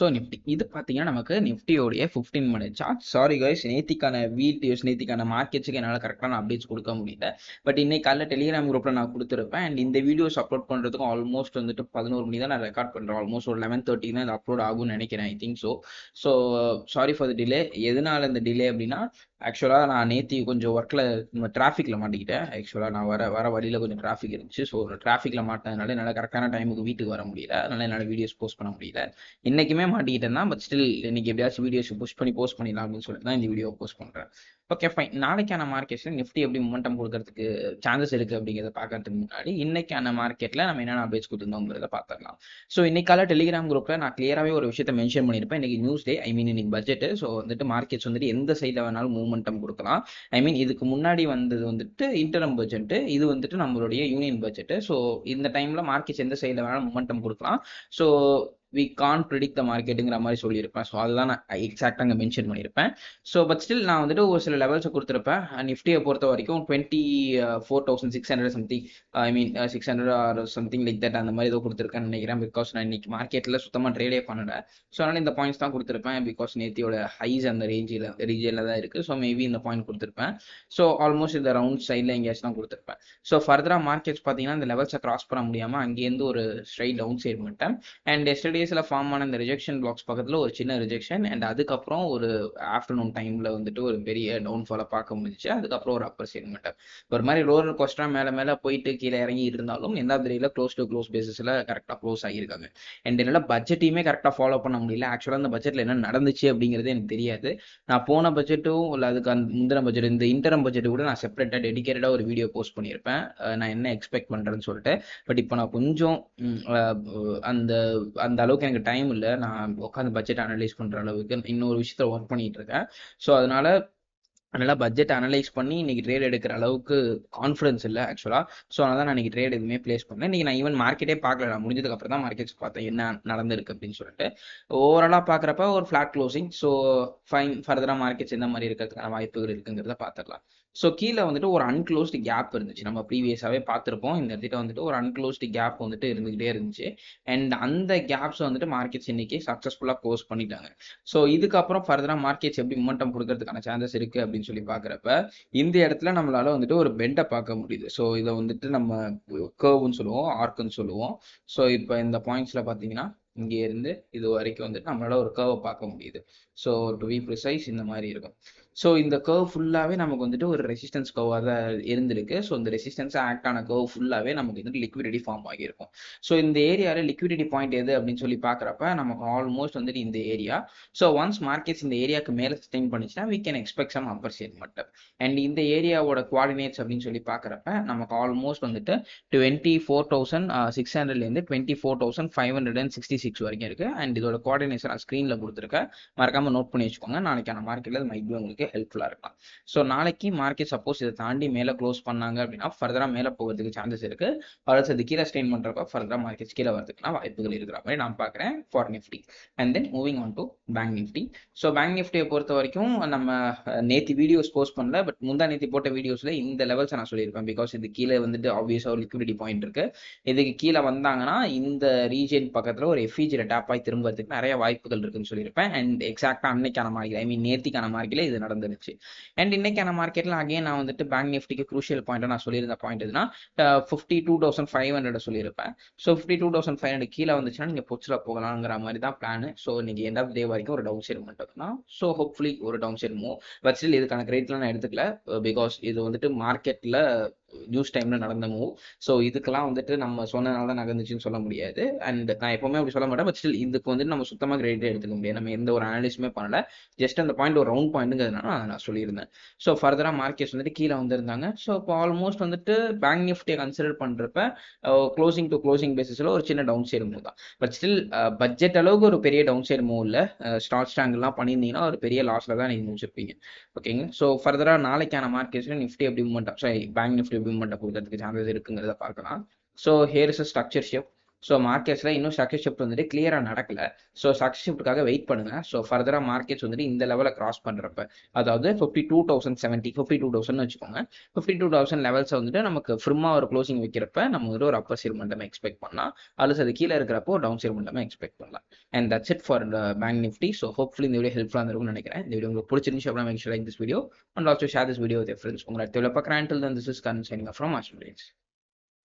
So Nifty இது பார்த்தீங்கன்னா நமக்கு நிஃப்டியோடைய fifteen minute chart sorry guys நேத்திக்கான videos நேத்திக்கான மார்க்கெட்ஸுக்கு என்னால் கரெக்டான அப்டேட்ஸ் கொடுக்க முடியல. பட் இன்னைக்கு காலைல டெலிகிராம் குரூப்பில் நான் கொடுத்துருப்பேன். அண்ட் இந்த வீடியோஸ் அப்லோட் பண்ணுறதுக்கும் ஆல்மோஸ்ட் வந்துட்டு பதினோரு மணி தான் நான் ரெக்கார்ட் பண்ணுறேன் ஆல்மோஸ்ட் ஒரு லெவன் தேர்ட்டி தான் இது அப்லோட் ஆகும்னு நினைக்கிறேன் I think so so sorry for the delay எதனால இந்த டிலே அப்படின்னா ஆக்சுவலாக நான் நேத்தி கொஞ்சம் ஒர்க்கில் டிராஃபிக்கில் மாட்டிக்கிட்டேன். ஆக்சுவலாக நான் வர வர வழியில் கொஞ்சம் டிராஃபிக் இருந்துச்சு. ஸோ டிராஃபிக்கில் மாட்டினதுனால என்னால் கரெக்டான டைமுக்கு வீட்டுக்கு வர முடியல. அதனால என்னால் வீடியோஸ் போஸ்ட் பண்ண முடியல. இன்றைக்குமே மாட்டிக்கிட்டேன் தான் பட் ஸ்டில் இன்னைக்கு எப்படியாச்சும் வீடியோஸ் புஷ் பண்ணி போஸ்ட் பண்ணிடலாம் அப்படின்னு சொல்லிட்டு தான் இந்த வீடியோ போஸ்ட் பண்ணுறேன் ஓகே ஃபைன் நாளைக்கான மார்க்கெட்ஸில் நிஃப்டி எப்படி மொமெண்டம் கொடுக்கறதுக்கு சான்சஸ் இருக்குது அப்படிங்கிறத பார்க்கறதுக்கு முன்னாடி இன்னைக்கான மார்க்கெட்டில் நம்ம என்னென்ன அப்டேட்ஸ் கொடுத்துருந்தோங்கிறத பார்த்துடலாம். ஸோ இன்னைக்கால டெலிகிராம் குரூப்பில் நான் கிளியராகவே ஒரு விஷயத்தை மென்ஷன் பண்ணியிருப்பேன். இன்னைக்கு நியூஸ் டே ஐ மீன் இன்னைக்கு பட்ஜெட் ஸோ வந்துட்டு மார்க்கெட்ஸ் வந்துட்டு எந்த சைடில் வேணாலும் மூமெண்டம் கொடுக்கலாம். ஐ மீன் இதுக்கு முன்னாடி வந்தது வந்துட்டு இன்டர்ம் பட்ஜெட்டு இது வந்துட்டு நம்மளுடைய யூனியன் பட்ஜெட்டு ஸோ இந்த டைம்ல மார்க்கெட் எந்த சைடில் வேணாலும் மூமெண்டம் கொடுக்கலாம். So we can predict the மார்க்கெட்டுங்கிற மாதிரி சொல்லியிருப்பேன். ஸோ அதுதான் நான் எக்ஸாக்டாக அங்கே மென்ஷன் பண்ணியிருப்பேன். ஸோ பட் ஸ்டில் நான் வந்துட்டு ஒரு சில லெவல்ஸை கொடுத்துருப்பேன். நிஃப்டியை பொறுத்த வரைக்கும் twenty four thousand six hundred something I mean six hundred or something like that அந்த மாதிரி ஏதோ கொடுத்துருக்கேன்னு நினைக்கிறேன். பிகாஸ் நான் இன்னைக்கு மார்க்கெட்டில் சுத்தமாக ட்ரேடே பண்ணல. ஸோ அதனால் இந்த பாயிண்ட்ஸ் தான் கொடுத்துருப்பேன். பிகாஸ் நேத்தியோட ஹைஸ் அந்த ரேஞ்சில் ரீஜனில் தான் இருக்குது ஸோ மேபி இந்த பாயிண்ட் கொடுத்துருப்பேன். ஸோ ஆல்மோஸ்ட் இந்த ரவுண்ட் சைடில் எங்கேயாச்சும் தான் கொடுத்துருப்பேன். ஸோ ஃபர்தராக மார்க்கெட்ஸ் பார்த்தீங்கன்னா இந்த லெவல்ஸை கிராஸ் பண்ண முடியாமல் அங்கேருந்து ஒரு ஸ்ட்ரைட் டவுன் சைட் பண்ணிட்டேன் அண்ட் டேஸில் ஃபார்ம் ஆன இந்த ரிஜெக்ஷன் பிளாக்ஸ் பக்கத்தில் ஒரு சின்ன ரிஜெக்ஷன் அண்ட் அதுக்கப்புறம் ஒரு ஆஃப்டர்நூன் டைமில் வந்துட்டு ஒரு பெரிய டவுன்ஃபாலை பார்க்க முடிஞ்சிச்சு. அதுக்கப்புறம் ஒரு அப்பர் சைட் ஒரு மாதிரி ரோலர் கோஸ்டா மேலே மேலே போயிட்டு கீழே இறங்கி இருந்தாலும் எந்த திரையில் க்ளோஸ் டு க்ளோஸ் பேசிஸில் கரெக்டாக க்ளோஸ் ஆகியிருக்காங்க. அண்ட் என்னால் பட்ஜெட்டையுமே கரெக்டாக ஃபாலோ பண்ண முடியல. ஆக்சுவலாக அந்த பட்ஜெட்டில் என்ன நடந்துச்சு அப்படிங்கிறது எனக்கு தெரியாது. நான் போன பட்ஜெட்டும் இல்லை அதுக்கு அந்த முந்தின பட்ஜெட் இந்த இன்டர்ம் பட்ஜெட் கூட நான் செப்பரேட்டாக டெடிக்கேட்டடாக ஒரு வீடியோ போஸ்ட் பண்ணியிருப்பேன். நான் என்ன எக்ஸ்பெக்ட் பண்ணுறேன்னு சொல்லிட்டு. பட் இப்போ நான் கொஞ்சம் அந்த அந்த அளவுக்கு எனக்கு டைம் இல்லை. நான் உட்காந்து பட்ஜெட் அனலைஸ் பண்ணுற அளவுக்கு இன்னொரு விஷயத்தில் ஒர்க் பண்ணிட்டு இருக்கேன். ஸோ அதனால நல்லா பட்ஜெட் அனலைஸ் பண்ணி இன்னைக்கு ட்ரேட் எடுக்கிற அளவுக்கு கான்ஃபிடன்ஸ் இல்லை ஆக்சுவலாக ஸோ அதனால நான் இன்னைக்கு ட்ரேட் எதுவுமே பிளேஸ் பண்ணேன் இன்னைக்கு நான் ஈவன் மார்க்கெட்டே பார்க்கல. நான் முடிஞ்சதுக்கு அப்புறம் தான் மார்க்கெட்ஸ் பார்த்தேன். என்ன நடந்திருக்கு அப்படின்னு சொல்லிட்டு. ஓவராலாக பார்க்குறப்ப ஒரு ஃபிளாட் க்ளோசிங் ஸோ ஃபைன் ஃபர்தராக மார்க்கெட்ஸ் எந்த மாதிரி இருக்கிறதுக்கான வாய்ப்புகள் இருக்குங்கிறத பார்த்துடலாம். ஸோ கீழே வந்துட்டு ஒரு அன்க்ளோஸ்டு கேப் இருந்துச்சு. நம்ம ப்ரீவியஸாகவே பார்த்துருப்போம். இந்த இடத்துல வந்துட்டு ஒரு அன்க்ளோஸ்டு கேப் வந்துட்டு இருந்துகிட்டே இருந்துச்சு. அண்ட் அந்த கேப்ஸ் வந்துட்டு மார்க்கெட்ஸ் இன்னைக்கு சக்ஸஸ்ஃபுல்லாக க்ளோஸ் பண்ணிட்டாங்க. ஸோ இதுக்கப்புறம் ஃபர்தராக மார்க்கெட்ஸ் எப்படி மொமெண்டம் கொடுக்கறதுக்கான சான்சஸ் இருக்குது அப்படின்னு சொல்லி பார்க்குறப்ப இந்த இடத்துல நம்மளால வந்துட்டு ஒரு பெண்டை பார்க்க முடியுது. ஸோ இதை வந்துட்டு நம்ம கேர்வ்னு சொல்லுவோம் ஆர்க்குன்னு சொல்லுவோம். ஸோ இப்போ இந்த பாயிண்ட்ஸில் பார்த்தீங்கன்னா இங்கே இருந்து இது வரைக்கும் வந்துட்டு நம்மளால ஒரு கேர்வை பார்க்க முடியுது. ஸோ டு பி ப்ரிசைஸ் இந்த மாதிரி இருக்கும். ஸோ இந்த கர்வ் ஃபுல்லாகவே நமக்கு வந்துட்டு ஒரு ரெசிஸ்டன்ஸ் கர்வாக தான் இருந்திருக்கு. ஸோ இந்த ரெசிஸ்டன்ஸ் ஆக்ட் ஆன கர்வ் ஃபுல்லாகவே நமக்கு வந்துட்டு லிக்விடிட்டி ஃபார்ம் ஆகியிருக்கும். ஸோ இந்த ஏரியாவில் லிக்விடிட்டி பாயிண்ட் எது அப்படின்னு சொல்லி பார்க்குறப்ப நமக்கு ஆல்மோஸ்ட் வந்துட்டு இந்த ஏரியா ஸோ ஒன்ஸ் மார்க்கெட்ஸ் இந்த ஏரியாவுக்கு மேலே sustain பண்ணிச்சுன்னா we can expect some upper side மட்டும். அண்ட் இந்த ஏரியாவோட குவாடினேட்ஸ் அப்படின்னு சொல்லி பார்க்குறப்ப நமக்கு ஆல்மோஸ்ட் வந்துட்டு டுவெண்ட்டி ஃபோர் தௌசண்ட் சிக்ஸ் ஹண்ட்ரட்லேருந்து twenty four thousand five hundred and sixty six வரைக்கும் இருக்குது அண்ட் இதோட குவாடினேஷன் நான் ஸ்க்ரீனில் கொடுத்துருக்கேன். மறக்காமல் நோட் பண்ணி வச்சுக்கோங்க. நாளைக்கான மார்க்கெட்டில் மைட் உங்களுக்கு உங்களுக்கு ஹெல்ப்ஃபுல்லாக இருக்கலாம். ஸோ நாளைக்கு மார்க்கெட் சப்போஸ் இதை தாண்டி மேலே க்ளோஸ் பண்ணாங்க அப்படின்னா ஃபர்தராக மேலே போகிறதுக்கு சான்சஸ் இருக்கு. ஆல்சோ அது கீழே ஸ்டெயின் பண்ணுறப்ப ஃபர்தராக மார்க்கெட் கீழே வரதுக்குனா வாய்ப்புகள் இருக்கிற மாதிரி நான் பார்க்குறேன் for Nifty and then moving on to bank Nifty so bank நிஃப்டியை பொறுத்த வரைக்கும் நம்ம நேற்று வீடியோஸ் போஸ்ட் பண்ணல. பட் முந்தா நேற்று போட்ட வீடியோஸில் இந்த லெவல்ஸை நான் சொல்லியிருப்பேன். பிகாஸ் இது கீழே வந்துட்டு ஆப்வியஸாக ஒரு லிக்விடிட்டி பாயிண்ட் இருக்கு. இதுக்கு கீழே வந்தாங்கன்னா இந்த ரீஜன் பக்கத்தில் ஒரு எஃபிஜியில் டேப் ஆகி திரும்புறதுக்கு நிறைய வாய்ப்புகள் இருக்குன்னு சொல்லியிருப்பேன். அண்ட் எக்ஸாக்டாக அன்னைக்கான மார்க்கெட் ஐ மீன் நேத்திக்கான மார்க்கெட்டில் இது நடந்துருச்சு. அண்ட் இன்னைக்கான மார்க்கெட்ல அகைன் நான் வந்துட்டு பேங்க் நிஃப்டிக்கு குரூஷியல் பாயிண்ட் நான் சொல்லியிருந்த பாயிண்ட் எதுனா fifty two thousand five hundred சொல்லியிருப்பேன். So fifty two thousand five hundred கீழே வந்துச்சுன்னா நீங்கள் பொச்சில் போகலாங்கிற மாதிரி தான் பிளான் ஸோ இன்னைக்கு எண்ட் ஆஃப் டே வரைக்கும் ஒரு டவுன் சைடு மட்டும் தான். ஸோ ஹோப்ஃபுல்லி ஒரு down side move but still இதுக்கான கிரேட்லாம் நான் எடுத்துக்கல பிகாஸ் இது வந்துட்டு மார்க்கெட்டில் நியூஸ் டைம்ல நடந்த மூவ் ஸோ இதுக்கெல்லாம் வந்துட்டு நம்ம சொன்னனால தான் நகர்ந்துச்சுன்னு சொல்ல முடியாது. அண்ட் நான் எப்பவுமே அப்படி சொல்ல மாட்டேன். பட் ஸ்டில் இதுக்கு வந்துட்டு நம்ம சுத்தமாக கிரெடிட் எடுத்துக்க முடியாது. நம்ம எந்த ஒரு அனாலிஸுமே பண்ணல. ஜஸ்ட் அந்த பாயிண்ட் ஒரு ரவுண்ட் பாயிண்ட்டுங்கிறதுனால நான் சொல்லியிருந்தேன். ஸோ ஃபர்தராக மார்க்கெட்ஸ் வந்துட்டு கீழே வந்திருந்தாங்க. ஸோ இப்போ ஆல்மோஸ்ட் வந்துட்டு பேங்க் நிஃப்டியை கன்சிடர் பண்ணுறப்ப க்ளோசிங் டு க்ளோசிங் பேசிஸில் ஒரு சின்ன டவுன் சைடு மூவ் தான் பட் ஸ்டில் பட்ஜெட் அளவுக்கு ஒரு பெரிய டவுன் சைடு மூவ் இல்லை ஸ்டாக் ஸ்டாங்கெல்லாம் பண்ணியிருந்தீங்கன்னா ஒரு பெரிய லாஸில் தான் நீங்கள் முடிச்சிருப்பீங்க. ஓகேங்க ஸோ ஃபர்தராக நாளைக்கான மார்க்கெட்ஸில் நிஃப்டி எப்படி மூவ்மெண்ட் சாரி பேங்க் நிஃப்டி மூவ்மெண்ட்டை கொடுக்கறதுக்கு சான்சஸ் இருக்குங்கிறத பார்க்கலாம். So here is a structure shift so மார்க்கெட்ஸில் இன்னும் சக்ஸஸ் ஷிஃப்ட் வந்துட்டு கிளியராக நடக்கல. ஸோ சக்ஸஸ் ஷிஃப்ட்டுக்காக வெயிட் பண்ணுங்க. ஸோ ஃபர்தராக மார்க்கெட்ஸ் வந்துட்டு இந்த லெவலில் கிராஸ் பண்ணுறப்ப அதாவது fifty two thousand seventy fifty two thousand வச்சுக்கோங்க. ஃபிஃப்டி டூ தௌசண்ட் லெவல்ஸை வந்துட்டு நமக்கு ஃப்ரிம்மாக ஒரு க்ளோசிங் வைக்கிறப்ப நம்ம வந்துட்டு ஒரு அப்பர் சீர் மட்டுமே எக்ஸ்பெக்ட் பண்ணலாம். அல்லது அது கீழே இருக்கிறப்போ டவுன் சீர் மட்டுமே எக்ஸ்பெக்ட் பண்ணலாம். And that's it for bank Nifty so hopefully இந்த வீடியோ ஹெல்ப்ஃபுல்லாக இருக்கும்னு நினைக்கிறேன். இந்த வீடியோ உங்களுக்கு பிடிச்சிருந்துச்சு அப்படின்னா make sure like this video and also share this video with friends உங்களை தேவை பார்க்குறேன் until then this is Karan from Australians